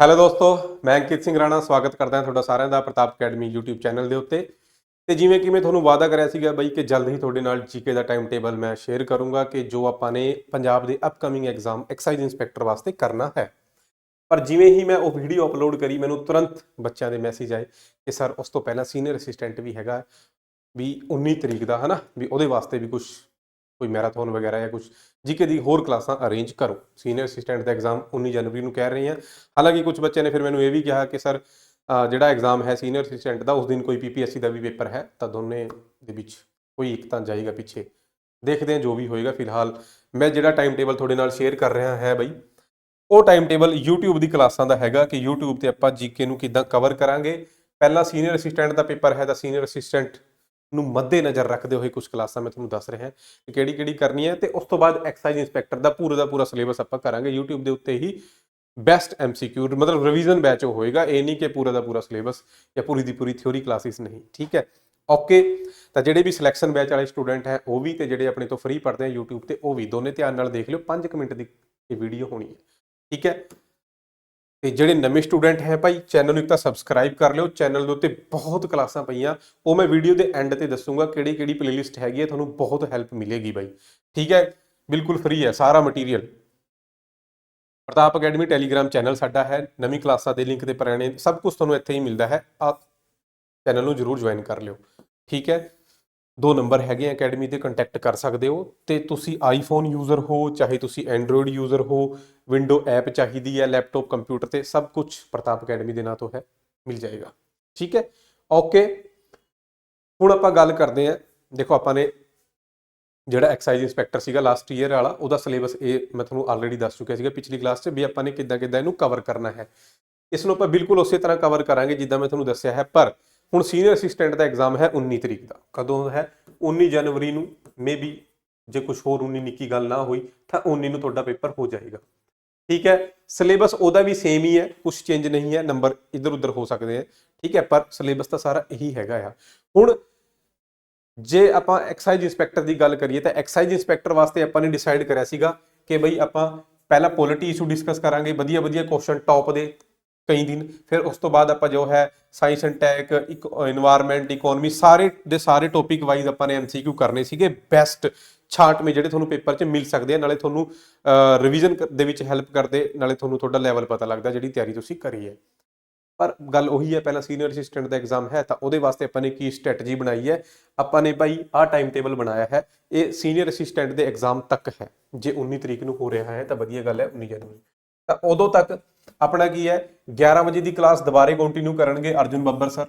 Hello ਦੋਸਤੋ, ਮੈਂ ਅੰਕਿਤ ਸਿੰਘ ਰਾਣਾ, ਸਵਾਗਤ ਕਰਦਾ ਹਾਂ ਤੁਹਾਡਾ ਸਾਰਿਆਂ ਦਾ ਪ੍ਰਤਾਪ ਅਕੈਡਮੀ YouTube ਚੈਨਲ ਦੇ ਉੱਤੇ। ਤੇ ਜਿਵੇਂ ਕਿ ਮੈਂ ਤੁਹਾਨੂੰ ਵਾਅਦਾ ਕਰਿਆ ਸੀਗਾ ਬਈ ਕਿ ਜਲਦ ਹੀ ਤੁਹਾਡੇ ਨਾਲ ਜੀਕੇ ਦਾ ਟਾਈਮ ਟੇਬਲ ਮੈਂ ਸ਼ੇਅਰ ਕਰੂੰਗਾ ਕਿ ਜੋ ਆਪਾਂ ਨੇ ਪੰਜਾਬ ਦੇ ਅਪਕਮਿੰਗ ਐਗਜ਼ਾਮ ਐਕਸਾਈਜ਼ ਇੰਸਪੈਕਟਰ ਵਾਸਤੇ ਕਰਨਾ ਹੈ। ਪਰ ਜਿਵੇਂ ਹੀ ਮੈਂ ਉਹ ਵੀਡੀਓ ਅਪਲੋਡ ਕਰੀ, ਮੈਨੂੰ ਤੁਰੰਤ ਬੱਚਿਆਂ ਦੇ ਮੈਸੇਜ ਆਏ ਕਿ ਸਰ ਉਸ ਤੋਂ ਪਹਿਲਾਂ ਸੀਨੀਅਰ ਅਸਿਸਟੈਂਟ ਵੀ ਹੈਗਾ, ਵੀ 19 ਤਰੀਕ ਦਾ, ਹਨਾ? ਵੀ ਉਹਦੇ ਵਾਸਤੇ ਵੀ ਕੁਝ ਕੋਈ ਮੈਰਾਥਨ ਵਗੈਰਾ ਜਾਂ ਕੁਝ ਜੀਕੇ ਦੀ ਹੋਰ ਕਲਾਸਾਂ ਅਰੇਂਜ ਕਰੋ। ਸੀਨੀਅਰ ਅਸਿਸਟੈਂਟ ਦਾ ਐਗਜ਼ਾਮ 19 ਜਨਵਰੀ ਨੂੰ ਕਹਿ ਰਹੇ ਹਾਂ। ਹਾਲਾਂਕਿ ਕੁਝ ਬੱਚਿਆਂ ਨੇ ਫਿਰ ਮੈਨੂੰ ਇਹ ਵੀ ਕਿਹਾ ਕਿ ਸਰ ਜਿਹੜਾ ਐਗਜ਼ਾਮ ਹੈ ਸੀਨੀਅਰ ਅਸਿਸਟੈਂਟ ਦਾ, ਉਸ ਦਿਨ ਕੋਈ ਪੀਪੀਐਸਸੀ ਦਾ ਵੀ ਪੇਪਰ ਹੈ, ਤਾਂ ਦੋਨੇ ਦੇ ਵਿੱਚ ਕੋਈ ਇੱਕ ਤਾਂ ਜਾਏਗਾ ਪਿੱਛੇ। ਦੇਖਦੇ ਹਾਂ ਜੋ ਵੀ ਹੋਏਗਾ। ਫਿਲਹਾਲ ਮੈਂ ਜਿਹੜਾ ਟਾਈਮ ਟੇਬਲ ਤੁਹਾਡੇ ਨਾਲ ਸ਼ੇਅਰ ਕਰ ਰਿਹਾ ਹੈ ਬਈ, ਉਹ ਟਾਈਮ ਟੇਬਲ YouTube ਦੀ ਕਲਾਸਾਂ ਦਾ ਹੈਗਾ ਕਿ YouTube ਤੇ ਆਪਾਂ ਜੀਕੇ ਨੂੰ ਕਿੱਦਾਂ ਕਵਰ ਕਰਾਂਗੇ। ਪਹਿਲਾਂ ਸੀਨੀਅਰ ਅਸਿਸਟੈਂਟ ਦਾ ਪੇਪਰ ਹੈ ਤਾਂ ਸੀਨੀਅਰ ਅਸਿਸਟੈਂਟ ਨੂੰ ਮੱਦੇ ਨਜ਼ਰ ਰੱਖਦੇ ਹੋਏ ਕੁਝ ਕਲਾਸਾਂ ਮੈਂ ਤੁਹਾਨੂੰ ਦੱਸ ਰਿਹਾ ਕਿ ਕਿਹੜੀ ਕਿਹੜੀ ਕਰਨੀ ਹੈ ਤੇ ਉਸ ਤੋਂ ਬਾਅਦ ਐਕਸਾਈਜ਼ ਇੰਸਪੈਕਟਰ ਦਾ ਪੂਰਾ ਦਾ ਪੂਰਾ ਸਿਲੇਬਸ ਆਪਾਂ ਕਰਾਂਗੇ। YouTube ਦੇ ਉੱਤੇ ਹੀ ਬੈਸਟ ਐਮਸੀਕਿਊ ਮਤਲਬ ਰਿਵੀਜ਼ਨ ਬੈਚ ਹੋਏਗਾ। ਇਹ ਨਹੀਂ ਕਿ ਪੂਰਾ ਦਾ ਪੂਰਾ ਸਿਲੇਬਸ ਜਾਂ ਪੂਰੀ ਦੀ ਪੂਰੀ ਥਿਉਰੀ ਕਲਾਸਿਸ ਨਹੀਂ। ਠੀਕ ਹੈ? ਓਕੇ ਤਾਂ ਜਿਹੜੇ ਵੀ ਸਿਲੈਕਸ਼ਨ ਬੈਚ ਵਾਲੇ ਸਟੂਡੈਂਟ ਹੈ, ਉਹ ਵੀ ਤੇ ਜਿਹੜੇ ਆਪਣੇ ਤੋਂ ਫ੍ਰੀ ਪੜ੍ਹਦੇ ਆ YouTube ਤੇ, ਉਹ ਵੀ ਦੋਨੇ ਧਿਆਨ ਨਾਲ ਦੇਖ ਲਿਓ। 5 ਮਿੰਟ ਦੀ ਇਹ ਵੀਡੀਓ ਹੋਣੀ ਹੈ। ਠੀਕ ਹੈ? ਤੇ ਜਿਹੜੇ ਨਵੇਂ ਸਟੂਡੈਂਟ ਹੈ ਭਾਈ ਚੈਨਲ ਨੂੰ ਇੱਕ ਤਾਂ ਸਬਸਕ੍ਰਾਈਬ ਕਰ ਲਿਓ ਚੈਨਲ ਦੇ ਉੱਤੇ ਬਹੁਤ ਕਲਾਸਾਂ ਪਈਆਂ। ਉਹ ਮੈਂ ਵੀਡੀਓ ਦੇ ਐਂਡ ਤੇ ਦੱਸੂਗਾ ਕਿਹੜੀ ਕਿਹੜੀ ਪਲੇਲਿਸਟ ਹੈਗੀ ਹੈ, ਤੁਹਾਨੂੰ ਬਹੁਤ ਹੈਲਪ ਮਿਲੇਗੀ ਬਾਈ। ਠੀਕ ਹੈ? ਬਿਲਕੁਲ ਫ੍ਰੀ ਹੈ, ਸਾਰਾ material Pratap academy Telegram channel ਸਾਡਾ ਹੈ, ਨਵੀਂ ਕਲਾਸਾਂ ਦੇ ਲਿੰਕ ਤੇ ਪੁਰਾਣੇ ਸਭ ਕੁਝ ਤੁਹਾਨੂੰ ਇੱਥੇ ਹੀ ਮਿਲਦਾ ਹੈ। ਆ ਚੈਨਲ ਨੂੰ ਜਰੂਰ ਜੁਆਇਨ ਕਰ ਲਿਓ। ਠੀਕ ਹੈ? ਦੋ ਨੰਬਰ ਹੈਗੇ ਅਕੈਡਮੀ ਤੇ ਕੰਟੈਕਟ ਕਰ ਸਕਦੇ ਹੋ ਤੇ ਤੁਸੀਂ ਆਈਫੋਨ ਯੂਜ਼ਰ ਹੋ, ਚਾਹੇ ਤੁਸੀਂ ਐਂਡਰੋਇਡ ਯੂਜ਼ਰ ਹੋ, ਵਿੰਡੋ ਐਪ ਚਾਹੀਦੀ ਹੈ, ਲੈਪਟਾਪ, ਕੰਪਿਊਟਰ ਤੇ, ਸਭ ਕੁਝ ਪ੍ਰਤਾਪ ਅਕੈਡਮੀ ਦੇ ਨਾਂ ਤੋਂ ਹੈ, ਮਿਲ ਜਾਏਗਾ। ਠੀਕ ਹੈ? ਓਕੇ ਹੁਣ ਆਪਾਂ ਗੱਲ ਕਰਦੇ ਹਾਂ, ਦੇਖੋ ਆਪਾਂ ਨੇ ਜਿਹੜਾ ਐਕਸਾਈਜ਼ ਇੰਸਪੈਕਟਰ ਸੀਗਾ ਲਾਸਟ ਈਅਰ ਵਾਲਾ, ਉਹਦਾ ਸਿਲੇਬਸ ਇਹ ਮੈਂ ਤੁਹਾਨੂੰ ਆਲਰੇਡੀ ਦੱਸ ਚੁੱਕਿਆ ਸੀਗਾ ਪਿਛਲੀ ਕਲਾਸ 'ਚ ਵੀ ਆਪਾਂ ਨੇ ਕਿੱਦਾਂ ਕਿੱਦਾਂ ਇਹਨੂੰ ਕਵਰ ਕਰਨਾ ਹੈ। ਇਸ ਨੂੰ ਆਪਾਂ ਬਿਲਕੁਲ ਉਸੇ ਤਰ੍ਹਾਂ ਕਵਰ ਕਰਾਂਗੇ ਜਿੱਦਾਂ ਮੈਂ ਤੁਹਾਨੂੰ ਦੱਸਿਆ ਹੈ, ਪਰ ਹੁਣ ਸੀਨੀਅਰ ਅਸਿਸਟੈਂਟ ਦਾ ਐਗਜ਼ਾਮ ਹੈ 19 ਤਰੀਕ ਦਾ। ਕਦੋਂ ਹੈ? 19 ਜਨਵਰੀ ਨੂੰ ਮੇਬੀ ਜੇ ਕੁਝ ਹੋਰ 19 ਨਿੱਕੀ ਗੱਲ ਨਾ ਹੋਈ, ਤਾਂ 19 ਨੂੰ ਤੁਹਾਡਾ ਪੇਪਰ ਹੋ ਜਾਏਗਾ। ਠੀਕ ਹੈ? ਸਿਲੇਬਸ ਉਹਦਾ ਵੀ ਸੇਮ ਹੀ ਹੈ ਕੁਝ ਚੇਂਜ ਨਹੀਂ ਹੈ ਨੰਬਰ ਇੱਧਰ ਉੱਧਰ ਹੋ ਸਕਦੇ ਆ ਠੀਕ ਹੈ? ਪਰ ਸਿਲੇਬਸ ਤਾਂ ਸਾਰਾ ਇਹੀ ਹੈਗਾ ਆ। ਹੁਣ ਜੇ ਆਪਾਂ ਐਕਸਾਈਜ਼ ਇੰਸਪੈਕਟਰ ਦੀ ਗੱਲ ਕਰੀਏ, ਤਾਂ ਐਕਸਾਈਜ਼ ਇੰਸਪੈਕਟਰ ਵਾਸਤੇ ਆਪਾਂ ਨੇ ਡਿਸਾਈਡ ਕਰਿਆ ਸੀਗਾ ਕਿ ਬਈ ਆਪਾਂ ਪਹਿਲਾਂ ਪੋਲਿਟੀ ਇਸ਼ੂ ਡਿਸਕਸ ਕਰਾਂਗੇ ਵਧੀਆ ਵਧੀਆ ਕੁਐਸਚਨ ਟੌਪ ਦੇ। ਕਈ ਦਿਨ। ਫਿਰ ਉਸ ਤੋਂ ਬਾਅਦ ਆਪਾਂ ਜੋ ਹੈ ਸਾਇੰਸ ਐਂਡ ਟੈਕ ਇੱਕ এনवायरमेंट ਇਕਨੋਮੀ ਸਾਰੇ ਦੇ ਸਾਰੇ ਟੌਪਿਕ ਵਾਈਜ਼ ਆਪਾਂ ਨੇ ਐਮਸੀਕਿਊ ਕਰਨੇ ਸੀਗੇ। ਬੈਸਟ ਛਾਂਟ ਮੇ ਜਿਹੜੇ ਤੁਹਾਨੂੰ ਪੇਪਰ 'ਚ ਮਿਲ ਸਕਦੇ ਆ, ਨਾਲੇ ਤੁਹਾਨੂੰ ਰਿਵੀਜ਼ਨ ਦੇ ਵਿੱਚ ਹੈਲਪ ਕਰਦੇ, ਨਾਲੇ ਤੁਹਾਨੂੰ ਤੁਹਾਡਾ ਲੈਵਲ ਪਤਾ ਲੱਗਦਾ ਜਿਹੜੀ ਤਿਆਰੀ ਤੁਸੀਂ ਕਰੀ ਹੈ। ਪਰ ਗੱਲ ਉਹੀ ਹੈ, ਪਹਿਲਾਂ ਸੀਨੀਅਰ ਅਸਿਸਟੈਂਟ ਦਾ ਐਗਜ਼ਾਮ ਹੈ, ਤਾਂ ਉਹਦੇ ਵਾਸਤੇ ਆਪਾਂ ਨੇ ਕੀ ਸਟ੍ਰੈਟਜੀ ਬਣਾਈ ਹੈ? ਆਪਾਂ ਨੇ ਭਾਈ ਆਹ ਟਾਈਮ ਟੇਬਲ ਬਣਾਇਆ ਹੈ, ਇਹ ਸੀਨੀਅਰ ਅਸਿਸਟੈਂਟ ਦੇ ਐਗਜ਼ਾਮ ਤੱਕ ਹੈ। ਜੇ 19 ਤਰੀਕ ਨੂੰ ਹੋ ਰਿਹਾ ਹੈ, ਤਾਂ ਵਧੀਆ ਗੱਲ ਹੈ 19 ਜਨਵਰੀ। ਤਾਂ ਉਦੋਂ ਤੱਕ ਆਪਣਾ ਕੀ ਹੈ? 11 ਵਜੇ ਦੀ ਕਲਾਸ ਦੁਬਾਰੇ ਕੰਟੀਨਿਊ ਕਰਨਗੇ ਅਰਜੁਨ ਬੱਬਰ ਸਰ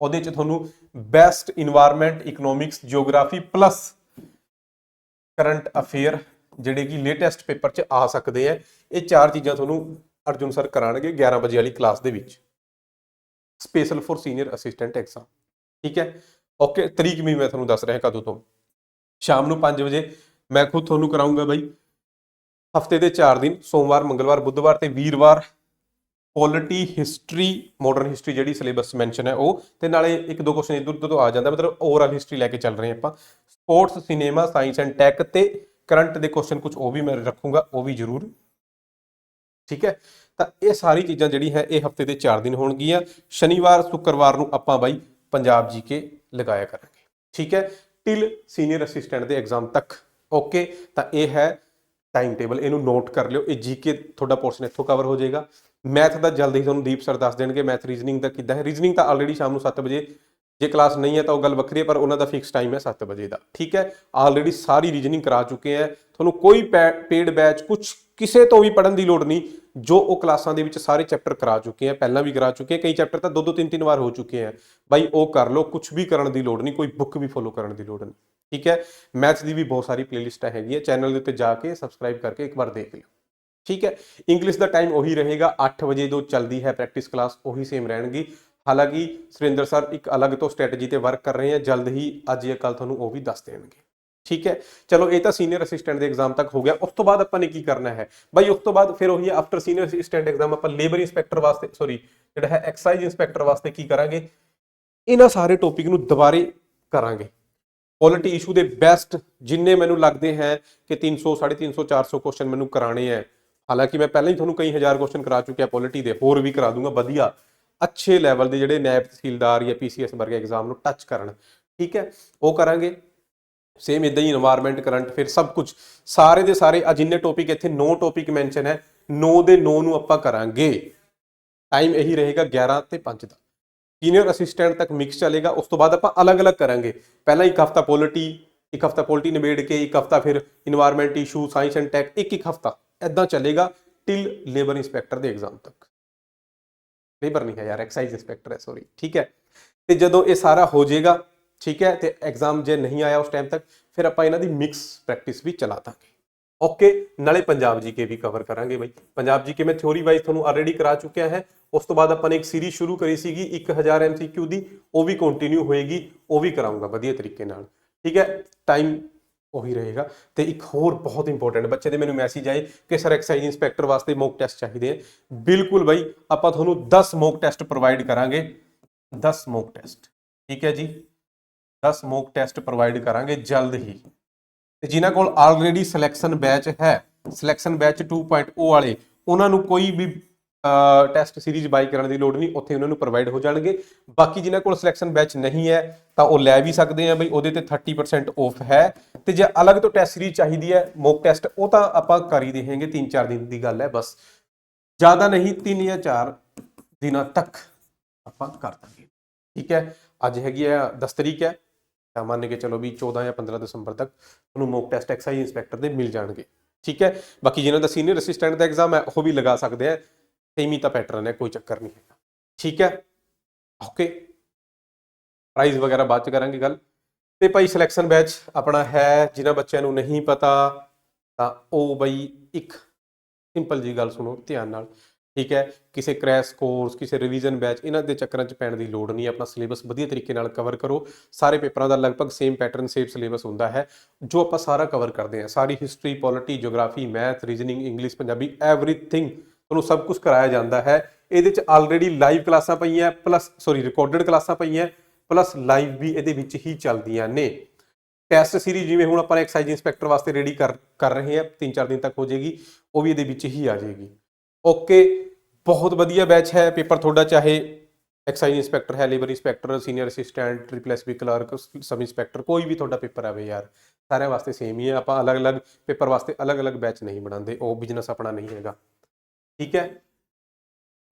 ਉਹਦੇ ਚ ਤੁਹਾਨੂੰ best environment economics geography plus current affair ਜਿਹੜੇ ਕਿ ਲੇਟੈਸਟ ਪੇਪਰ ਚ ਆ ਸਕਦੇ ਆ ਇਹ ਚਾਰ ਚੀਜ਼ਾਂ ਤੁਹਾਨੂੰ ਅਰਜੁਨ ਸਰ ਕਰਾਣਗੇ 11 ਵਜੇ ਵਾਲੀ ਕਲਾਸ ਦੇ ਵਿੱਚ। Special for senior assistant exam ਠੀਕ ਹੈ? ਓਕੇ ਤਰੀਕ ਵੀ ਮੈਂ ਤੁਹਾਨੂੰ ਦੱਸ ਰਿਹਾ ਕਦੋਂ ਤੋਂ। ਸ਼ਾਮ ਨੂੰ 5 ਵਜੇ। ਮੈਂ ਖੁਦ ਤੁਹਾਨੂੰ ਕਰਾਉਂਗਾ ਬਾਈ। ਹਫ਼ਤੇ ਦੇ 4 ਦਿਨ, ਸੋਮਵਾਰ, ਮੰਗਲਵਾਰ, ਬੁੱਧਵਾਰ ਤੇ ਵੀਰਵਾਰ ਪੋਲਿਟੀ ਹਿਸਟਰੀ ਮਾਡਰਨ ਹਿਸਟਰੀ ਜਿਹੜੀ ਸਿਲੇਬਸ ਮੈਂਸ਼ਨ ਹੈ ਉਹ। ਤੇ ਨਾਲੇ ਇੱਕ ਦੋ ਕੁਐਸਚਨ ਇਧਰ ਉਧਰ ਤੋਂ ਆ ਜਾਂਦਾ, ਮਤਲਬ ਓਵਰਆਲ ਹਿਸਟਰੀ ਲੈ ਕੇ ਚੱਲ ਰਹੇ ਆਪਾਂ। Sports cinema science and tech ਤੇ ਕਰੰਟ ਦੇ ਕੁਐਸਚਨ ਕੁਝ ਉਹ ਵੀ ਮੈਂ ਰੱਖੂੰਗਾ, ਉਹ ਵੀ ਜ਼ਰੂਰ। ਠੀਕ ਹੈ? ਤਾਂ ਇਹ ਸਾਰੀ ਚੀਜ਼ਾਂ ਜਿਹੜੀ ਹੈ, ਇਹ ਹਫ਼ਤੇ ਦੇ 4 ਦਿਨ ਹੋਣਗੀਆਂ। ਸ਼ਨੀਵਾਰ, ਸ਼ੁੱਕਰਵਾਰ ਨੂੰ ਆਪਾਂ ਬਾਈ ਪੰਜਾਬ ਜੀਕੇ ਲਗਾਇਆ ਕਰਾਂਗੇ। ਠੀਕ ਹੈ? ਟਿਲ ਸੀਨੀਅਰ ਅਸਿਸਟੈਂਟ ਦੇ ਐਗਜ਼ਾਮ ਤੱਕ। ਓਕੇ ਤਾਂ ਇਹ ਹੈ ਟਾਈਮ ਟੇਬਲ ਇਹਨੂੰ ਨੋਟ ਕਰ ਲਿਓ। ਇਹ ਜੀਕੇ ਤੁਹਾਡਾ ਪੋਰਸ਼ਨ ਇੱਥੋਂ ਕਵਰ ਹੋ ਜਾਏਗਾ। ਮੈਥ ਦਾ ਜਲਦੀ ਹੀ ਤੁਹਾਨੂੰ ਦੀਪ ਸਰ ਦੱਸ ਦੇਣਗੇ ਮੈਥ ਰੀਜ਼ਨਿੰਗ ਦਾ ਕਿੱਦਾਂ ਹੈ। ਰੀਜ਼ਨਿੰਗ ਤਾਂ ਆਲਰੇਡੀ ਸ਼ਾਮ ਨੂੰ 7 ਵਜੇ, ਜੇ ਕਲਾਸ ਨਹੀਂ ਹੈ ਤਾਂ ਉਹ ਗੱਲ ਵੱਖਰੀ ਹੈ, ਪਰ ਉਹਨਾਂ ਦਾ ਫਿਕਸ ਟਾਈਮ ਹੈ 7 ਵਜੇ ਦਾ। ਠੀਕ ਹੈ? ਆਲਰੇਡੀ ਸਾਰੀ ਰੀਜ਼ਨਿੰਗ ਕਰਾ ਚੁੱਕੇ ਹੈ। ਤੁਹਾਨੂੰ ਕੋਈ ਪੇਡ ਬੈਚ ਕੁਝ ਕਿਸੇ ਤੋਂ ਵੀ ਪੜਨ ਦੀ ਲੋੜ ਨਹੀਂ, ਜੋ ਉਹ ਕਲਾਸਾਂ ਦੇ ਵਿੱਚ ਸਾਰੇ ਚੈਪਟਰ ਕਰਾ ਚੁੱਕੇ ਆ ਪਹਿਲਾਂ ਵੀ ਕਰਾ ਚੁੱਕੇ ਆ ਕਈ ਚੈਪਟਰ ਤਾਂ ਦੋ ਦੋ ਤਿੰਨ ਤਿੰਨ ਵਾਰ ਹੋ ਚੁੱਕੇ ਆ ਬਾਈ, ਉਹ ਕਰ ਲਓ। ਕੁਝ ਵੀ ਕਰਨ ਦੀ ਲੋੜ ਨਹੀਂ, ਕੋਈ ਬੁੱਕ ਵੀ ਫੋਲੋ ਕਰਨ ਦੀ ਲੋੜ ਨਹੀਂ। ਠੀਕ ਹੈ? ਮੈਥਸ ਦੀ ਵੀ ਬਹੁਤ ਸਾਰੀ ਪਲੇਲਿਸਟਾਂ ਹੈਗੀਆਂ ਚੈਨਲ ਦੇ ਉੱਤੇ ਜਾ ਕੇ ਸਬਸਕ੍ਰਾਈਬ ਕਰਕੇ ਇੱਕ ਵਾਰ ਦੇਖ ਲਿਓ। ਠੀਕ ਹੈ? ਇੰਗਲਿਸ਼ ਦਾ ਟਾਈਮ ਉਹੀ ਰਹੇਗਾ। 8 ਵਜੇ ਜੋ ਚੱਲਦੀ ਹੈ ਪ੍ਰੈਕਟਿਸ ਕਲਾਸ ਉਹੀ ਸੇਮ ਰਹਿਣਗੀ। ਹਾਲਾਂਕਿ ਸੁਰਿੰਦਰ ਸਰ ਇੱਕ ਅਲੱਗ ਤੋਂ ਸਟ੍ਰੈਟਜੀ ਤੇ ਵਰਕ ਕਰ ਰਹੇ ਆ ਜਲਦ ਹੀ ਅੱਜ ਜਾਂ ਕੱਲ ਤੁਹਾਨੂੰ ਉਹ ਵੀ ਦੱਸ ਦੇਣਗੇ। ਠੀਕ ਹੈ? ਚਲੋ, ਇਹ ਤਾਂ ਸੀਨੀਅਰ ਅਸਿਸਟੈਂਟ ਦੇ ਐਗਜ਼ਾਮ ਤੱਕ ਹੋ ਗਿਆ। ਉਸ ਤੋਂ ਬਾਅਦ ਆਪਾਂ ਨੇ ਕੀ ਕਰਨਾ ਹੈ? ਬਾਈ, ਉਸ ਤੋਂ ਬਾਅਦ ਫਿਰ ਉਹੀ ਆਫਟਰ ਸੀਨੀਅਰ ਅਸਿਸਟੈਂਟ ਐਗਜ਼ਾਮ ਆਪਾਂ ਲੇਬਰ ਇੰਸਪੈਕਟਰ ਵਾਸਤੇ ਸੌਰੀ ਜਿਹੜਾ ਹੈ ਐਕਸਾਈਜ਼ ਇੰਸਪੈਕਟਰ ਵਾਸਤੇ ਕੀ ਕਰਾਂਗੇ? ਇਹਨਾਂ ਸਾਰੇ ਟੌਪਿਕ ਨੂੰ ਦੁਬਾਰੇ ਕਰਾਂਗੇ। ਪੋਲਿਟੀ ਇਸ਼ੂ ਦੇ ਬੈਸਟ ਜਿੰਨੇ ਮੈਨੂੰ ਲੱਗਦੇ ਹੈ ਕਿ 300 350 400 ਕੁਐਸਚਨ ਮੈਨੂੰ ਕਰਾਣੇ ਹੈ। ਹਾਲਾਂਕਿ ਮੈਂ ਪਹਿਲਾਂ ਹੀ ਤੁਹਾਨੂੰ ਕਈ ਹਜ਼ਾਰ ਕੁਐਸਚਨ ਕਰਾ ਚੁੱਕਿਆ ਪੋਲਿਟੀ ਦੇ, ਹੋਰ ਵੀ ਕਰਾ ਦੂੰਗਾ, ਵਧੀਆ, ਅੱਛੇ ਲੈਵਲ ਦੇ ਜਿਹੜੇ ਨੈਬ ਤਹਿਸੀਲਦਾਰ ਜਾਂ ਪੀਸੀਐਸ ਵਰਗੇ ਐਗਜ਼ਾਮ ਨੂੰ ਟੱਚ ਕਰਨ। ਠੀਕ ਹੈ? ਉਹ ਕਰਾਂਗੇ। ਸੇਮ ਇਦਾਂ ਹੀ এনवायरमेंट ਕਰੰਟ ਫਿਰ ਸਭ ਕੁਝ। ਸਾਰੇ ਦੇ ਸਾਰੇ ਅਜਿੰਨੇ ਟੋਪਿਕ ਇੱਥੇ 9 ਟੋਪਿਕ ਮੈਂਸ਼ਨ ਹੈ 9 ਦੇ 9 ਨੂੰ ਆਪਾਂ ਕਰਾਂਗੇ। ਟਾਈਮ ਇਹੀ ਰਹੇਗਾ 11 ਤੇ 5 ਦਾ। ਸੀਨੀਅਰ ਅਸਿਸਟੈਂਟ ਤੱਕ ਮਿਕਸ ਚੱਲੇਗਾ, ਉਸ ਤੋਂ ਬਾਅਦ ਆਪਾਂ ਅਲੱਗ-ਅਲੱਗ ਕਰਾਂਗੇ। ਪਹਿਲਾਂ ਇੱਕ ਹਫਤਾ ਪੋਲਿਟੀ ਇੱਕ ਹਫਤਾ ਪੋਲਿਟੀ ਨਿਬੇੜ ਕੇ, ਇੱਕ ਹਫਤਾ ਫਿਰ environment issue science and tech ਇੱਕ ਇੱਕ ਹਫਤਾ ਐਦਾਂ ਚੱਲੇਗਾ ਟਿਲ ਲੇਬਰ ਇਨਸਪੈਕਟਰ ਦੇ ਐਗਜ਼ਾਮ ਤੱਕ। ਲੇਬਰ ਨਹੀਂ ਹੈ ਯਾਰ ਐਕਸਾਈਜ਼ ਇਨਸਪੈਕਟਰ ਹੈ ਸੌਰੀ ਠੀਕ ਹੈ? ਤੇ ਜਦੋਂ ਇਹ ਸਾਰਾ ਹੋ ਜਾਏਗਾ, ਠੀਕ ਹੈ, ਤੇ ਐਗਜ਼ਾਮ ਜੇ ਨਹੀਂ ਆਇਆ ਉਸ ਟਾਈਮ ਤੱਕ, ਫਿਰ ਆਪਾਂ ਇਹਨਾਂ ਦੀ ਮਿਕਸ ਪ੍ਰੈਕਟਿਸ ਵੀ ਚਲਾ ਦਾਂਗੇ। ਓਕੇ ਨਾਲੇ ਪੰਜਾਬ ਜੀਕੇ ਵੀ ਕਵਰ ਕਰਾਂਗੇ ਬਾਈ। ਪੰਜਾਬ ਜੀਕੇ ਮੈਂ ਥਿਉਰੀ ਵਾਈਜ਼ ਤੁਹਾਨੂੰ ਆਲਰੇਡੀ ਕਰਾ ਚੁੱਕਿਆ ਹੈ। ਉਸ ਤੋਂ ਬਾਅਦ ਆਪਾਂ ਨੇ ਇੱਕ ਸੀਰੀਜ਼ ਸ਼ੁਰੂ ਕਰੀ ਸੀਗੀ 1000 ਐਮਸੀਕਿਊ ਦੀ। ਉਹ ਵੀ ਕੰਟੀਨਿਊ ਹੋਏਗੀ, ਉਹ ਵੀ ਕਰਾਉਂਗਾ ਵਧੀਆ ਤਰੀਕੇ ਨਾਲ। ਠੀਕ ਹੈ? ਟਾਈਮ ਉਹੀ ਰਹੇਗਾ। ਤੇ ਇੱਕ ਹੋਰ ਬਹੁਤ ਇੰਪੋਰਟੈਂਟ ਬੱਚੇ ਦੇ ਮੈਨੂੰ ਮੈਸੇਜ ਆਏ ਕਿ ਸਰ ਐਕਸਾਈਜ਼ ਇੰਸਪੈਕਟਰ ਵਾਸਤੇ ਮੌਕ ਟੈਸਟ ਚਾਹੀਦੇ ਆ। ਬਿਲਕੁਲ ਬਾਈ, ਆਪਾਂ ਤੁਹਾਨੂੰ 10 ਮੌਕ ਟੈਸਟ ਪ੍ਰੋਵਾਈਡ ਕਰਾਂਗੇ। 10 ਮੌਕ ਟੈਸਟ ਠੀਕ ਹੈ ਜੀ? 10 ਮੌਕ ਟੈਸਟ ਪ੍ਰੋਵਾਈਡ ਕਰਾਂਗੇ ਜਲਦ ਹੀ। ਤੇ ਜਿਨ੍ਹਾਂ ਕੋਲ ਆਲਰੇਡੀ ਸਿਲੈਕਸ਼ਨ ਬੈਚ ਹੈ ਸਿਲੈਕਸ਼ਨ ਬੈਚ 2.0 ਵਾਲੇ, ਉਹਨਾਂ ਨੂੰ ਕੋਈ ਵੀ ਟੈਸਟ ਸੀਰੀਜ਼ ਬਾਈ ਕਰਨ ਦੀ ਲੋੜ ਨਹੀਂ, ਉੱਥੇ ਉਹਨਾਂ ਨੂੰ ਪ੍ਰੋਵਾਈਡ ਹੋ ਜਾਣਗੇ। ਬਾਕੀ ਜਿਨ੍ਹਾਂ ਕੋਲ ਸਿਲੈਕਸ਼ਨ ਬੈਚ ਨਹੀਂ ਹੈ, ਤਾਂ ਉਹ ਲੈ ਵੀ ਸਕਦੇ ਆ ਬਈ, ਉਹਦੇ ਤੇ 30% ਆਫ ਹੈ। ਤੇ ਜੇ ਅਲੱਗ ਤੋਂ ਟੈਸਟ ਸੀਰੀਜ਼ ਚਾਹੀਦੀ ਹੈ ਮੌਕ ਟੈਸਟ ਉਹ ਤਾਂ ਆਪਾਂ ਕਰ ਹੀ ਦੇਵਾਂਗੇ 3-4 ਦਿਨ ਦੀ ਗੱਲ ਹੈ, ਬਸ। ਜ਼ਿਆਦਾ ਨਹੀਂ 3 ਜਾਂ 4 ਦਿਨਾਂ ਤੱਕ ਆਪਾਂ ਕਰ ਦਾਂਗੇ। ਠੀਕ ਹੈ? ਅੱਜ ਹੈਗੀ ਹੈ 10 ਤਰੀਕ ਹੈ। ਤਾਂ ਮੰਨ ਕੇ ਚਲੋ ਵੀ 14 ਜਾਂ 15 ਦਸੰਬਰ ਤੱਕ ਤੁਹਾਨੂੰ ਮੌਕ ਟੈਸਟ ਐਕਸਾਈਜ਼ ਇੰਸਪੈਕਟਰ ਦੇ ਮਿਲ ਜਾਣਗੇ। ਠੀਕ ਹੈ? ਬਾਕੀ ਜਿਨ੍ਹਾਂ ਦਾ ਸੀਨੀਅਰ ਅਸਿਸਟੈਂਟ ਦਾ ਐਗਜ਼ਾਮ ਹੈ, ਉਹ ਵੀ ਲਗਾ ਸਕਦੇ ਆ ਸੇਮ ਤਾਂ ਪੈਟਰਨ ਹੈ, ਕੋਈ ਚੱਕਰ ਨਹੀਂ ਹੈਗਾ। ਠੀਕ ਹੈ? ਓਕੇ ਪ੍ਰਾਈਜ਼ ਵਗੈਰਾ ਬਾਅਦ ਚ ਕਰਾਂਗੇ ਗੱਲ। ਤੇ ਭਾਈ ਸਿਲੈਕਸ਼ਨ ਬੈਚ ਆਪਣਾ ਹੈ, ਜਿਨ੍ਹਾਂ ਬੱਚਿਆਂ ਨੂੰ ਨਹੀਂ ਪਤਾ, ਤਾਂ ਉਹ ਬਈ ਇੱਕ ਸਿੰਪਲ ਜੀ ਗੱਲ ਸੁਣੋ ਧਿਆਨ ਨਾਲ। ਠੀਕ ਹੈ, ਕਿਸੇ ਕ੍ਰੈਸ਼ ਕੋਰਸ ਕਿਸੇ ਰਿਵੀਜ਼ਨ ਬੈਚ ਇਹਨਾਂ ਦੇ ਚੱਕਰਾਂ 'ਚ ਪੈਣ ਦੀ ਲੋੜ ਨਹੀਂ, ਆਪਣਾ ਸਿਲੇਬਸ ਵਧੀਆ ਤਰੀਕੇ ਨਾਲ ਕਵਰ ਕਰੋ। ਸਾਰੇ ਪੇਪਰਾਂ ਦਾ ਲਗਭਗ ਸੇਮ ਪੈਟਰਨ ਸੇਮ ਸਿਲੇਬਸ ਹੁੰਦਾ ਹੈ, ਜੋ ਆਪਾਂ ਸਾਰਾ ਕਵਰ ਕਰਦੇ ਹਾਂ। ਸਾਰੀ history polity geography math reasoning English Punjabi everything ਤੁਹਾਨੂੰ ਸਭ ਕੁਝ ਕਰਾਇਆ ਜਾਂਦਾ ਹੈ। ਇਹਦੇ 'ਚ ਆਲਰੇਡੀ ਲਾਈਵ ਕਲਾਸਾਂ ਪਈਆਂ ਪਲੱਸ ਸੌਰੀ ਰਿਕਾਰਡਡ ਕਲਾਸਾਂ ਪਈਆਂ ਪਲੱਸ ਲਾਈਵ ਵੀ ਇਹਦੇ ਵਿੱਚ ਹੀ ਚੱਲਦੀਆਂ ਨੇ। ਟੈਸਟ ਸੀਰੀਜ਼ ਜਿਵੇਂ ਹੁਣ ਆਪਾਂ ਐਕਸਾਈਜ਼ ਇੰਸਪੈਕਟਰ ਵਾਸਤੇ ਰੈਡੀ ਕਰ ਕਰ ਰਹੇ ਹਾਂ 3-4 ਦਿਨ ਤੱਕ ਹੋ ਜਾਏਗੀ, ਉਹ ਵੀ ਇਹਦੇ ਵਿੱਚ ਹੀ ਆ ਜਾਏਗੀ। ਓਕੇ, ਬਹੁਤ ਵਧੀਆ ਬੈਚ ਹੈ ਪੇਪਰ ਤੁਹਾਡਾ, ਚਾਹੇ ਐਕਸਾਈਜ਼ ਇੰਸਪੈਕਟਰ ਹੈ labour inspector senior assistant triple SP clerk sub inspector ਕੋਈ ਵੀ ਤੁਹਾਡਾ ਪੇਪਰ ਆਵੇ ਯਾਰ, ਸਾਰਿਆਂ ਵਾਸਤੇ ਸੇਮ ਹੀ ਹੈ, ਆਪਾਂ ਅਲੱਗ-ਅਲੱਗ ਪੇਪਰ ਵਾਸਤੇ ਅਲੱਗ-ਅਲੱਗ ਬੈਚ ਨਹੀਂ ਬਣਾਉਂਦੇ, ਉਹ ਬਿਜ਼ਨਸ ਆਪਣਾ ਨਹੀਂ ਹੈਗਾ। ਠੀਕ ਹੈ?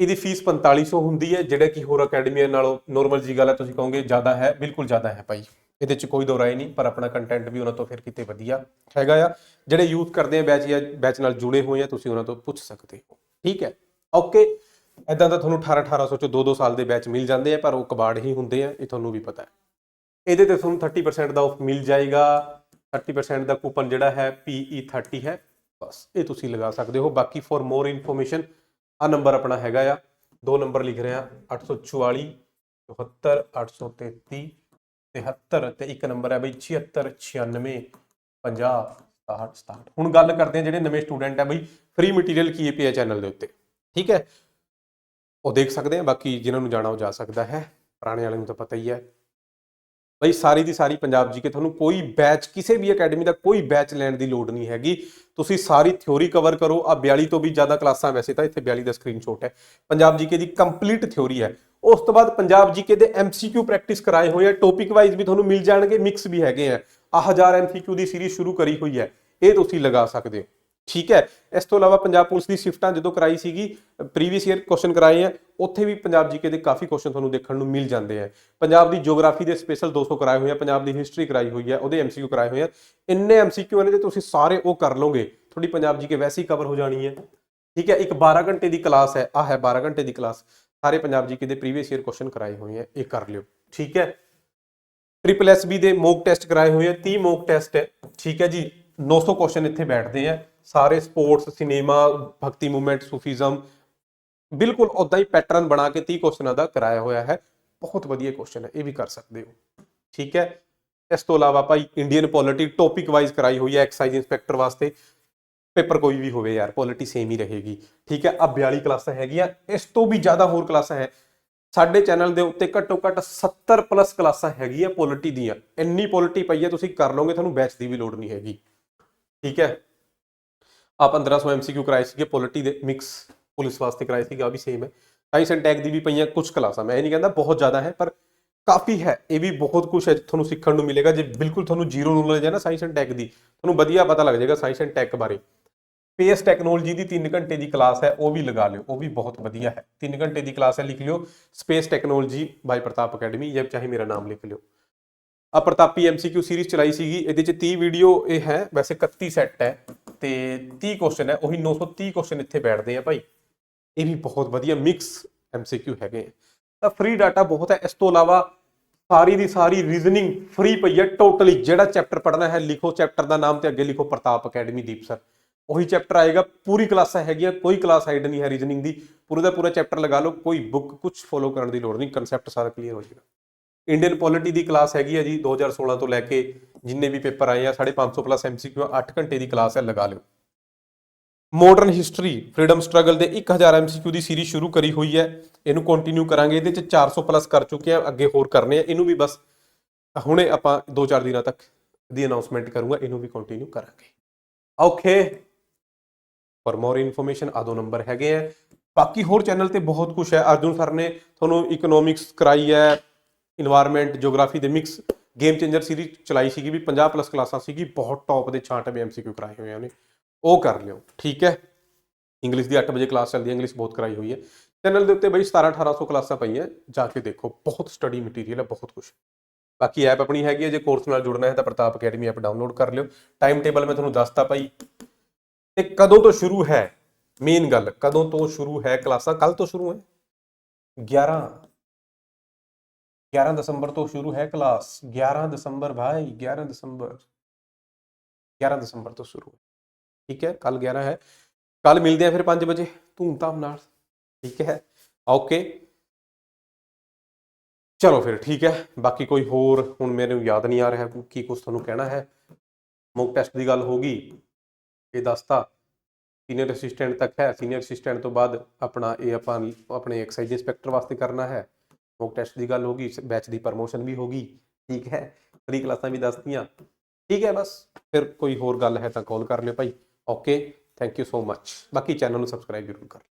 ਇਹਦੀ ਫੀਸ 4500 ਹੁੰਦੀ ਹੈ, ਜਿਹੜਾ ਕਿ ਹੋਰ ਅਕੈਡਮੀਆਂ ਨਾਲੋਂ ਨੋਰਮਲ ਜੀ ਗੱਲ ਹੈ, ਤੁਸੀਂ ਕਹੋਗੇ ਜ਼ਿਆਦਾ ਹੈ, ਬਿਲਕੁਲ ਜ਼ਿਆਦਾ ਹੈ ਭਾਈ। ਇਹਦੇ 'ਚ ਕੋਈ ਦੋ ਨਹੀਂ, ਪਰ ਆਪਣਾ ਕੰਟੈਂਟ ਵੀ ਉਹਨਾਂ ਤੋਂ ਫਿਰ ਕਿਤੇ ਵਧੀਆ ਹੈਗਾ ਆ। ਜਿਹੜੇ ਯੂਥ ਕਰਦੇ ਆ ਬੈਚ ਜਾਂ ਬੈਚ ਨਾਲ ਜੁੜੇ ਹੋਏ ਆ, ਤੁਸੀਂ ਉਹਨਾਂ ਤੋਂ ਪੁੱਛ ਸਕਦੇ ਹੋ। ਠੀਕ ਹੈ? ਓਕੇ ਐਦਾਂ ਦਾ ਤੁਹਾਨੂੰ 18 1800 'ਚੋਂ 2-2 ਸਾਲ ਦੇ ਬੈਚ ਮਿਲ ਜਾਂਦੇ ਆ, ਪਰ ਉਹ ਕਬਾੜ ਹੀ ਹੁੰਦੇ ਆ, ਇਹ ਤੁਹਾਨੂੰ ਵੀ ਪਤਾ ਹੈ। ਇਹਦੇ ਤੇ ਤੁਹਾਨੂੰ 30% ਦਾ ਆਫ ਮਿਲ ਜਾਏਗਾ। 30% ਦਾ ਕੂਪਨ ਜਿਹੜਾ ਹੈ PE30 ਹੈ। ਬਸ, ਇਹ ਤੁਸੀਂ ਲਗਾ ਸਕਦੇ ਹੋ। ਬਾਕੀ ਫॉर ਮੋਰ ਇਨਫੋਰਮੇਸ਼ਨ ਆ ਨੰਬਰ ਆਪਣਾ ਹੈਗਾ ਆ। ਦੋ ਨੰਬਰ ਲਿਖ ਰਿਹਾ 844 74 833 73 ਤੇ ਇੱਕ ਨੰਬਰ ਹੈ ਬਈ 76 96 50 67 67 ਹੁਣ ਗੱਲ ਕਰਦੇ ਆ ਜਿਹੜੇ ਨਵੇਂ ਸਟੂਡੈਂਟ ਆ ਬਈ ਫ੍ਰੀ ਮਟੀਰੀਅਲ ਕੀ ਪਿਆ ਚੈਨਲ ਦੇ ਉੱਤੇ? ਠੀਕ ਹੈ? ਉਹ ਦੇਖ ਸਕਦੇ ਆ ਬਾਕੀ ਜਿਨ੍ਹਾਂ ਨੂੰ ਜਾਣਾ ਉਹ ਜਾ ਸਕਦਾ ਹੈ। ਪੁਰਾਣੇ ਵਾਲਿਆਂ ਨੂੰ ਤਾਂ ਪਤਾ ਹੀ ਹੈ। ਬਈ ਸਾਰੀ ਦੀ ਸਾਰੀ ਪੰਜਾਬ ਜੀ ਕੇ ਤੁਹਾਨੂੰ ਕੋਈ ਬੈਚ ਕਿਸੇ ਵੀ ਅਕੈਡਮੀ ਦਾ ਕੋਈ ਬੈਚ ਲੈਣ ਦੀ ਲੋੜ ਨਹੀਂ ਹੈਗੀ। ਤੁਸੀਂ ਸਾਰੀ ਥਿਉਰੀ ਕਵਰ ਕਰੋ। ਆ 42 ਤੋਂ ਵੀ ਜ਼ਿਆਦਾ ਕਲਾਸਾਂ ਵੈਸੇ ਤਾਂ ਇੱਥੇ 42 ਦਾ ਸਕਰੀਨਸ਼ਾਟ ਹੈ। ਪੰਜਾਬ ਜੀ ਕੇ ਦੀ ਕੰਪਲੀਟ ਥਿਉਰੀ ਹੈ। ਉਸ ਤੋਂ ਬਾਅਦ ਪੰਜਾਬ ਜੀ ਕੇ ਦੇ ਐਮਸੀਕਿਊ ਪ੍ਰੈਕਟਿਸ ਕਰਾਏ ਹੋਏ ਆ। ਟੌਪਿਕ ਵਾਈਜ਼ ਵੀ ਤੁਹਾਨੂੰ ਮਿਲ ਜਾਣਗੇ ਮਿਕਸ ਵੀ ਹੈਗੇ ਆ। ਆ 1000 ਐਮਸੀਕਿਊ ਦੀ ਸੀਰੀਜ਼ ਸ਼ੁਰੂ ਕਰੀ ਹੋਈ ਹੈ। ਇਹ ਤੁਸੀਂ ਲਗਾ ਸਕਦੇ ਹੋ। ਠੀਕ ਹੈ। ਇਸ ਤੋਂ ਇਲਾਵਾ ਪੰਜਾਬ ਪੁਲਿਸ ਦੀ ਸ਼ਿਫਟਾਂ ਜਦੋਂ ਕਰਾਈ ਸੀਗੀ ਪ੍ਰੀਵੀਅਸ ਈਅਰ ਕੁਐਸਚਨ ਕਰਾਏ ਆ, ਉੱਥੇ ਵੀ ਪੰਜਾਬ ਜੀਕੇ ਦੇ ਕਾਫੀ ਕੁਐਸਚਨ ਤੁਹਾਨੂੰ ਦੇਖਣ ਨੂੰ ਮਿਲ ਜਾਂਦੇ ਆ। ਪੰਜਾਬ ਦੀ ਜੀਓਗ੍ਰਾਫੀ ਦੇ ਸਪੈਸ਼ਲ 200 ਕਰਾਏ ਹੋਏ ਆ, ਪੰਜਾਬ ਦੀ ਹਿਸਟਰੀ ਕਰਾਈ ਹੋਈ ਹੈ ਉਹਦੇ ਐਮਸੀਕਿਊ ਕਰਾਏ ਹੋਏ ਆ। ਇੰਨੇ ਐਮਸੀਕਿਊ ਨੇ ਜੇ ਤੁਸੀਂ ਸਾਰੇ ਉਹ ਕਰ ਲਓਗੇ, ਤੁਹਾਡੀ ਪੰਜਾਬ ਜੀਕੇ ਵੈਸੇ ਹੀ ਕਵਰ ਹੋ ਜਾਣੀ ਹੈ ਠੀਕ ਹੈ, ਇੱਕ 12 ਘੰਟੇ ਦੀ ਕਲਾਸ ਹੈ ਆ ਹੈ 12 ਘੰਟੇ ਦੀ ਕਲਾਸ ਸਾਰੇ ਪੰਜਾਬ ਜੀਕੇ ਦੇ ਪ੍ਰੀਵੀਅਸ ਈਅਰ ਕੁਐਸਚਨ ਕਰਾਏ ਹੋਏ ਆ, ਇਹ ਕਰ ਲਿਓ। ਠੀਕ ਹੈ। ਟ੍ਰਿਪਲ ਐਸਬੀ ਦੇ ਮੌਕ ਟੈਸਟ ਕਰਾਏ ਹੋਏ ਆ 30 ਮੌਕ ਟੈਸਟ ਹੈ। ਠੀਕ ਹੈ ਜੀ 900 ਕੁਐਸਚਨ ਇੱਥੇ ਬੈਠਦੇ ਆ। ਸਾਰੇ sports, cinema, Bhakti movement, Sufism, ਬਿਲਕੁਲ ਉਦਾਂ ਹੀ ਪੈਟਰਨ ਬਣਾ ਕੇ 30 ਕੁਐਸਚਨਾਂ ਦਾ ਕਰਾਇਆ ਹੋਇਆ ਹੈ। ਬਹੁਤ ਵਧੀਆ ਕੁਐਸਚਨ ਹੈ, ਇਹ ਵੀ ਕਰ ਸਕਦੇ ਹੋ। ਠੀਕ ਹੈ? ਇਸ ਤੋਂ ਇਲਾਵਾ ਭਾਈ ਇੰਡੀਅਨ ਪੋਲਿਟੀ ਟੌਪਿਕ ਵਾਈਜ਼ ਕਰਾਈ ਹੋਈ ਹੈ ਐਕਸਾਈਜ਼ ਇੰਸਪੈਕਟਰ ਵਾਸਤੇ। ਪੇਪਰ ਕੋਈ ਵੀ ਹੋਵੇ ਯਾਰ ਪੋਲਿਟੀ ਸੇਮ ਹੀ ਰਹੇਗੀ। ਠੀਕ ਹੈ? ਆ 42 ਕਲਾਸਾਂ ਹੈਗੀਆਂ, ਇਸ ਤੋਂ ਵੀ ਜ਼ਿਆਦਾ ਹੋਰ ਕਲਾਸਾਂ ਹੈ। ਸਾਡੇ ਚੈਨਲ ਦੇ ਉੱਤੇ ਘੱਟੋ ਘੱਟ 70 ਪਲੱਸ ਕਲਾਸਾਂ ਹੈਗੀਆਂ ਪੋਲਿਟੀ ਦੀਆਂ। ਇੰਨੀ ਪੋਲਿਟੀ ਪਈ ਹੈ, ਤੁਸੀਂ ਕਰ ਲਓਗੇ, ਤੁਹਾਨੂੰ ਬੈਚ ਦੀ ਵੀ ਲੋੜ ਨਹੀਂ ਹੈਗੀ। ਠੀਕ ਹੈ? ਆ 1500 ਐਮਸੀਕਿਊ ਕਰਾਏ ਸੀਗੇ, ਪੋਲਿਟੀ ਦੇ ਮਿਕਸ ਪੁਲਿਸ ਵਾਸਤੇ ਕਰਾਏ ਸੀਗੇ ਆ ਵੀ ਸੇਮ ਹੈ। ਸਾਇੰਸ ਐਂਡ ਟੈਕ ਦੀ ਵੀ ਪਈਆਂ ਕੁਝ ਕਲਾਸਾਂ, ਮੈਂ ਇਹ ਨਹੀਂ ਕਹਿੰਦਾ ਬਹੁਤ ਜ਼ਿਆਦਾ ਹੈ, ਪਰ ਕਾਫੀ ਹੈ, ਇਹ ਵੀ ਬਹੁਤ ਕੁਝ ਹੈ, ਤੁਹਾਨੂੰ ਸਿੱਖਣ ਨੂੰ ਮਿਲੇਗਾ, ਜੇ ਬਿਲਕੁਲ ਤੁਹਾਨੂੰ ਜ਼ੀਰੋ ਨੋਲੇਜ ਹੈ ਨਾ ਸਾਇੰਸ ਐਂਡ ਟੈਕ ਦੀ, ਤੁਹਾਨੂੰ ਵਧੀਆ ਪਤਾ ਲੱਗ ਜਾਏਗਾ ਸਾਇੰਸ ਐਂਡ ਟੈਕ ਬਾਰੇ। ਸਪੇਸ ਟੈਕਨੋਲੋਜੀ ਦੀ 3 ਘੰਟੇ ਦੀ ਕਲਾਸ ਹੈ, ਉਹ ਵੀ ਲਗਾ ਲਿਓ, ਉਹ ਵੀ ਬਹੁਤ ਵਧੀਆ ਹੈ। 3 ਘੰਟੇ ਦੀ ਕਲਾਸ ਹੈ, ਲਿਖ ਲਿਓ space technology by Pratap academy ਜਾਂ ਚਾਹੇ ਮੇਰਾ ਨਾਮ ਲਿਖ ਲਿਓ। ਆ ਪ੍ਰਤਾਪੀ ਐਮਸੀਕਿਊ ਸੀਰੀਜ਼ ਚਲਾਈ ਸੀਗੀ, ਇਹਦੇ ਚ 30 ਵੀਡੀਓ ਇਹ ਹੈ, ਵੈਸੇ 31 ਸੈੱਟ ਹੈ। ਤੇ 30 ਕੁਐਸਚਨ ਹੈ, ਉਹੀ 930 ਕੁਐਸਚਨ ਇੱਥੇ ਬੈਠਦੇ ਆ ਭਾਈ। ਇਹ ਵੀ ਬਹੁਤ ਵਧੀਆ ਮਿਕਸ ਐਮਸੀਕਿਊ ਹੈਗੇ ਆ। ਤਾਂ ਫ੍ਰੀ ਡਾਟਾ ਬਹੁਤ ਹੈ, ਇਸ ਤੋਂ ਇਲਾਵਾ ਸਾਰੀ ਦੀ ਸਾਰੀ ਰੀਜ਼ਨਿੰਗ ਫ੍ਰੀ ਪਈ ਹੈ ਟੋਟਲੀ ਜਿਹੜਾ ਚੈਪਟਰ ਪੜ੍ਹਨਾ ਹੈ, ਲਿਖੋ ਚੈਪਟਰ ਦਾ ਨਾਮ ਤੇ ਅੱਗੇ ਲਿਖੋ ਪ੍ਰਤਾਪ ਅਕੈਡਮੀ, ਦੀਪ ਸਰ ਉਹੀ ਚੈਪਟਰ ਆਏਗਾ, ਪੂਰੀ ਕਲਾਸਾਂ ਹੈਗੀਆਂ ਕੋਈ ਕਲਾਸ ਹਾਈਡ ਨਹੀਂ ਹੈ ਰੀਜ਼ਨਿੰਗ ਦੀ। ਪੂਰੇ ਦਾ ਪੂਰਾ ਚੈਪਟਰ ਲਗਾ ਲਓ, ਕੋਈ ਬੁੱਕ ਕੁਝ ਫੋਲੋ ਕਰਨ ਦੀ ਲੋੜ ਨਹੀਂ ਕਨਸੈਪਟ ਸਾਰਾ ਕਲੀਅਰ ਹੋ ਜਾਏਗਾ। ਇੰਡੀਅਨ ਪੋਲਿਟੀ ਦੀ ਕਲਾਸ ਹੈਗੀ ਆ ਜੀ 2016 ਤੋਂ ਲੈ ਕੇ ਜਿੰਨੇ ਵੀ ਪੇਪਰ ਆਏ ਆ 550 ਪਲੱਸ ਐਮਸੀਕਿਊ 8 ਘੰਟੇ ਦੀ ਕਲਾਸ ਹੈ, ਲਗਾ ਲਿਓ। ਮਾਡਰਨ ਹਿਸਟਰੀ ਫਰੀडम ਸਟਰਗਲ ਦੇ 1000 ਐਮਸੀਕਿਊ ਦੀ ਸੀਰੀਜ਼ ਸ਼ੁਰੂ ਕਰੀ ਹੋਈ ਹੈ। ਇਹਨੂੰ ਕੰਟੀਨਿਊ ਕਰਾਂਗੇ, ਇਹਦੇ ਚ 400 ਪਲੱਸ ਕਰ ਚੁੱਕੇ ਆ, ਅੱਗੇ ਹੋਰ ਕਰਨੇ ਆ। ਇਹਨੂੰ ਵੀ ਬਸ ਹੁਣੇ ਆਪਾਂ 2-4 ਦਿਨਾਂ ਤੱਕ ਦੀ ਅਨਾਉਂਸਮੈਂਟ ਕਰੂੰਗਾ, ਇਹਨੂੰ ਵੀ ਕੰਟੀਨਿਊ ਕਰਾਂਗੇ। ਓਕੇ ਫॉर ਮੋਰ ਇਨਫੋਰਮੇਸ਼ਨ ਆਦੋ ਨੰਬਰ ਹੈਗੇ ਆ। ਬਾਕੀ ਹੋਰ ਚੈਨਲ ਤੇ ਬਹੁਤ ਕੁਝ ਹੈ। ਅਰਜੁਨ ਸਰ ਨੇ ਤੁਹਾਨੂੰ ਇਕਨੋਮਿਕਸ ਕਰਾਈ ਹੈ ਇਨਵਾਇਰਨਮੈਂਟ ਜੀਓਗ੍ਰਾਫੀ ਦੇ ਮਿਕਸ ਗੇਮ ਚੇਂਜਰ ਸੀਰੀਜ਼ ਚਲਾਈ ਸੀਗੀ ਵੀ 50 ਪਲੱਸ ਕਲਾਸਾਂ ਸੀਗੀ, ਬਹੁਤ ਟੌਪ ਦੇ 96 ਐਮਸੀਕਿਊ ਕਰਾਏ ਹੋਏ ਆ ਉਹਨੇ, ਉਹ ਕਰ ਲਿਓ, ਠੀਕ ਹੈ? ਇੰਗਲਿਸ਼ ਦੀ 8 ਵਜੇ ਕਲਾਸ ਚੱਲਦੀ ਹੈ ਇੰਗਲਿਸ਼ ਬਹੁਤ ਕਰਾਈ ਹੋਈ ਹੈ। ਚੈਨਲ ਦੇ ਉੱਤੇ ਬਈ 17 1800 ਕਲਾਸਾਂ ਪਈਆਂ, ਜਾ ਕੇ ਦੇਖੋ, ਬਹੁਤ ਸਟੱਡੀ ਮਟੀਰੀਅਲ ਹੈ, ਬਹੁਤ ਕੁਝ ਬਾਕੀ ਐਪ ਆਪਣੀ ਹੈਗੀ ਹੈ, ਜੇ ਕੋਰਸ ਨਾਲ ਜੁੜਨਾ ਹੈ ਤਾਂ ਪ੍ਰਤਾਪ ਅਕੈਡਮੀ ਐਪ ਡਾਊਨਲੋਡ ਕਰ ਲਿਓ। ਟਾਈਮ ਟੇਬਲ ਮੈਂ ਤੁਹਾਨੂੰ ਦੱਸਤਾ ਭਾਈ ਤੇ ਕਦੋਂ ਤੋਂ ਸ਼ੁਰੂ ਹੈ? ਮੇਨ ਗੱਲ, ਕਦੋਂ ਤੋਂ ਸ਼ੁਰੂ ਹੈ ਕਲਾਸਾਂ? ਕੱਲ ਤੋਂ ਸ਼ੁਰੂ ਹੈ। 11 11 ਦਸੰਬਰ ਤੋਂ ਸ਼ੁਰੂ ਹੈ ਕਲਾਸ 11 ਦਸੰਬਰ, ਭਾਈ 11 ਦਸੰਬਰ। 11 ਦਸੰਬਰ ਤੋਂ ਸ਼ੁਰੂ ਹੈ। ਠੀਕ ਹੈ ਕੱਲ 11 ਹੈ। ਕੱਲ ਮਿਲਦੇ ਆ ਫਿਰ 5 ਵਜੇ, ਧੂਮਧਾਮ ਨਾਲ। ਠੀਕ ਹੈ ਓਕੇ ਚਲੋ ਫਿਰ, ਠੀਕ ਹੈ। ਬਾਕੀ ਕੋਈ ਹੋਰ ਹੁਣ ਮੈਨੂੰ ਯਾਦ ਨਹੀਂ ਆ ਰਿਹਾ ਕੀ ਕੁਝ ਤੁਹਾਨੂੰ ਕਹਿਣਾ ਹੈ। ਮੌਕ ਟੈਸਟ ਦੀ ਗੱਲ ਹੋ ਗਈ। ਇਹ ਦੱਸਤਾ। ਸੀਨੀਅਰ ਅਸਿਸਟੈਂਟ ਤੱਕ ਹੈ। ਸੀਨੀਅਰ ਅਸਿਸਟੈਂਟ ਤੋਂ ਬਾਅਦ ਆਪਣਾ ਇਹ ਆਪਾਂ ਆਪਣੇ ਐਕਸਾਈਜ਼ ਇੰਸਪੈਕਟਰ ਵਾਸਤੇ ਕਰਨਾ ਹੈ। ਮੌਕ ਟੈਸਟ ਦੀ ਗੱਲ ਹੋ ਗਈ ਬੈਚ ਦੀ ਪ੍ਰਮੋਸ਼ਨ ਵੀ ਹੋ ਗਈ, ਠੀਕ ਹੈ ਫ੍ਰੀ ਕਲਾਸਾਂ ਵੀ ਦੱਸਤੀਆਂ, ਠੀਕ ਹੈ ਬਸ, ਫਿਰ ਕੋਈ ਹੋਰ ਗੱਲ ਹੈ ਤਾਂ ਕਾਲ ਕਰ ਲਿਓ ਭਾਈ okay thank you so much ਬਾਕੀ ਚੈਨਲ ਨੂੰ ਸਬਸਕ੍ਰਾਈਬ ਜ਼ਰੂਰ ਕਰ ਲਿਓ।